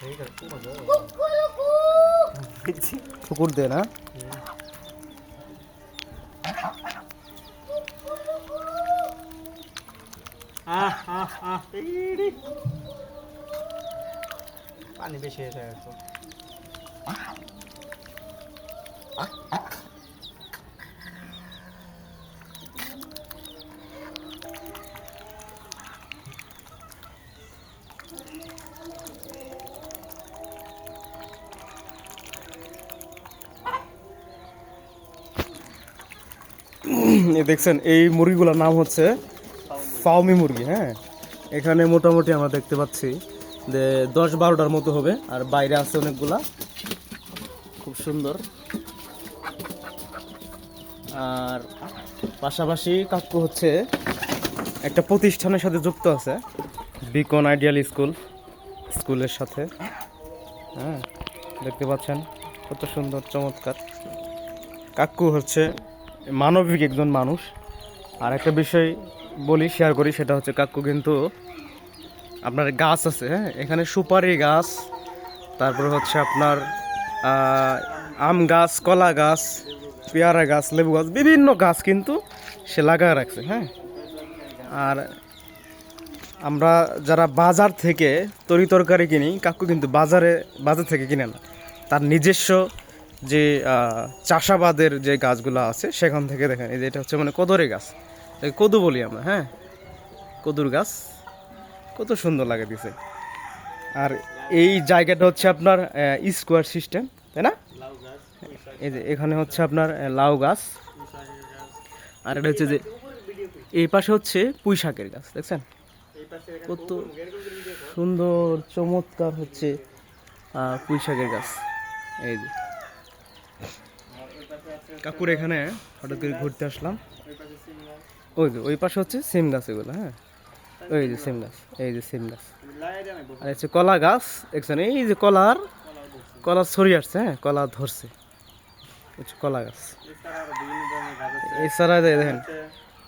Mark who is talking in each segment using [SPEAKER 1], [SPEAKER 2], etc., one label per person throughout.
[SPEAKER 1] 저희가
[SPEAKER 2] 뽑아 넣어. 그치? 그걸 되나?
[SPEAKER 1] 아아아 이리. 빨리 배시해줘야겠어. দেখছেন, এই মুরগিগুলোর নাম হচ্ছে ফাউমি মুরগি হ্যাঁ? এখানে মোটামুটি আমরা দেখতে পাচ্ছি যে দশ বারোটার মতো হবে, আর বাইরে আছে অনেকগুলা। খুব সুন্দর। আর পাশাপাশি কাকু হচ্ছে একটা প্রতিষ্ঠানের সাথে যুক্ত আছে, বিকন আইডিয়াল স্কুল, স্কুলের সাথে। হ্যাঁ দেখতে পাচ্ছেন, কত সুন্দর, চমৎকার। কাকু হচ্ছে মানবিক একজন মানুষ। আর একটা বিষয় বলি শেয়ার করি, সেটা হচ্ছে কাকু কিন্তু আপনার গাছ আছে হ্যাঁ? এখানে সুপারি গাছ, তারপর হচ্ছে আপনার আম গাছ, কলা গাছ, পেয়ারা গাছ, লেবু গাছ, বিভিন্ন গাছ কিন্তু সে লাগায় রাখছে হ্যাঁ? আর আমরা যারা বাজার থেকে তরি তরকারি কিনি, কাকু কিন্তু বাজারে, বাজার থেকে কিনে না। তার নিজস্ব যে চাষাবাদের যে গাছগুলো আছে সেখান থেকে দেখেন এই যে এটা হচ্ছে মানে কদরে গাছ। কদু বলি আমরা হ্যাঁ? কদুর গাছ। কত সুন্দর লাগে দিছে। আর এই জায়গাটা হচ্ছে আপনার স্কোয়ার সিস্টেম তাই না? এই যে এখানে হচ্ছে আপনার লাউ গাছ। আর এটা হচ্ছে যে এই পাশে হচ্ছে পুঁই শাকের গাছ দেখছেন? কত সুন্দর চমৎকার হচ্ছে পুঁই শাকের গাছ। এই যে কাকুর এখানে হঠাৎ করে ঘুরতে আসলাম। ওই যে, ওই পাশে হচ্ছে সিম গাছ এগুলো হ্যাঁ? ওই যে সিম গাছ এই যে সিম গাছ আর হচ্ছে কলা গাছ, দেখছেন? এই যে কলার কলা ছড়িয়ে আসছে হ্যাঁ? কলা ধরছে। হচ্ছে কলা গাছ। এছাড়া দেখেন,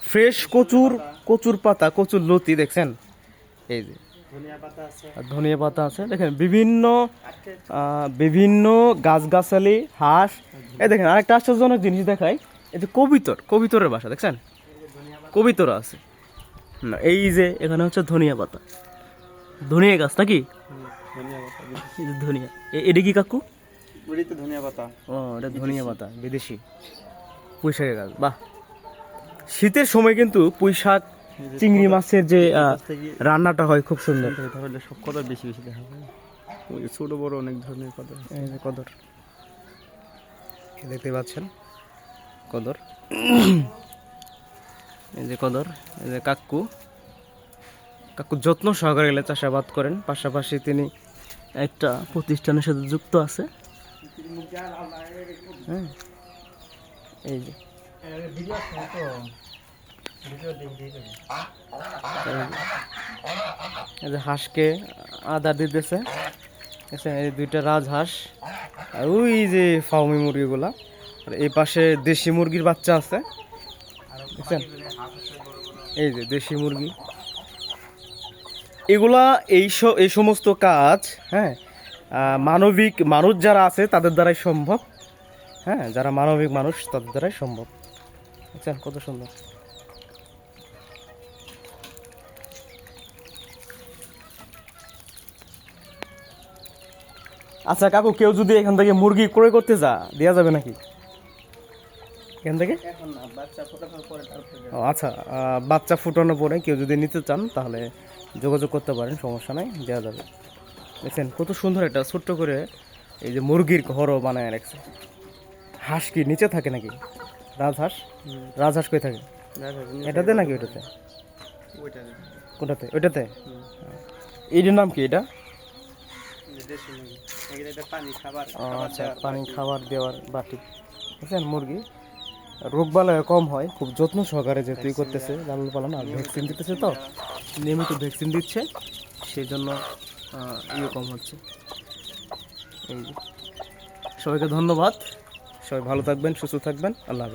[SPEAKER 1] ফ্রেশ কচুর কচুর পাতা, কচুর লতি, দেখছেন? এই যে।
[SPEAKER 2] ধনিয়া পাতা আছে।
[SPEAKER 1] দেখেন বিভিন্ন বিভিন্ন গাছগাছালি হাঁস। এই দেখেন আরেকটা আশ্চর্যজনক জিনিস দেখাই। এই যে কবিতর কবিতরের বাসা দেখছেন? কবিতর আছে। না এই যে এখানে হচ্ছে ধনিয়া পাতা। ধনিয়া গাছ নাকি?
[SPEAKER 2] ধনিয়া
[SPEAKER 1] এটা কি কাকু?
[SPEAKER 2] ধনিয়া পাতা।
[SPEAKER 1] ও এটা ধনিয়া পাতা বিদেশি। পুঁই শাকের গাছ বাহ। শীতের সময় কিন্তু পুঁই শাক চিংড়ি মাছের যে রান্নাটা হয় খুব সুন্দর।
[SPEAKER 2] তাহলে সব কথা বেশি বেশি দেখা যায়। ছোট বড় অনেক ধরনের কদর।
[SPEAKER 1] এই যে কদর। দেখতে পাচ্ছেন? কদর। এই যে কদর এই যে কাকু। কাকু যত্ন সহকারে গেলে চাষাবাদ করেন। পাশাপাশি তিনি একটা প্রতিষ্ঠানের সাথে যুক্ত আছে। হ্যাঁ। এই যে। হাঁসকে আদা দিতেছে। এই দুইটা রাজহাঁস ওই যে ফাউমি মুরগিগুলা। আর এই পাশে দেশি মুরগির বাচ্চা আছে। এই যে দেশি মুরগি। এগুলা এই এই সমস্ত কাজ হ্যাঁ মানবিক মানুষ যারা আছে, তাদের দ্বারাই সম্ভব। হ্যাঁ যারা মানবিক মানুষ, তাদের দ্বারাই সম্ভব। দেখছেন কত সুন্দর? আচ্ছা কাকু কেউ যদি এখান থেকে মুরগি ক্রয় করতে যা দেওয়া যাবে নাকি? এখান থেকে? আচ্ছা বাচ্চা ফুটানোর পরে কেউ যদি নিতে চান তাহলে যোগাযোগ করতে পারেন সমস্যা নাই দেওয়া যাবে। দেখছেন কত সুন্দর একটা ছোট্ট করে এই যে মুরগির ঘরও বানায় রাখছে। হাঁস কি নিচে থাকে নাকি? রাজহাঁস? রাজহাঁস কই থাকে? এটাতে নাকি
[SPEAKER 2] ওইটা
[SPEAKER 1] কোনটাতে? ওইটাতে? এইটার নাম কি এটা?
[SPEAKER 2] এটা পানি খাবার
[SPEAKER 1] আচ্ছা পানি খাবার দেওয়ার বাটি বুঝছেন মুরগি? রোগ বালায় কম হয় খুব যত্ন সহকারে যে তুই করতেছে লালন পালন আর ভ্যাকসিন দিতেছে তো নিয়মিত ভ্যাকসিন দিচ্ছে সেই জন্য ইয়ে কম হচ্ছে। এই সবাইকে ধন্যবাদ। সবাই ভালো থাকবেন সুস্থ থাকবেন আল্লাহ।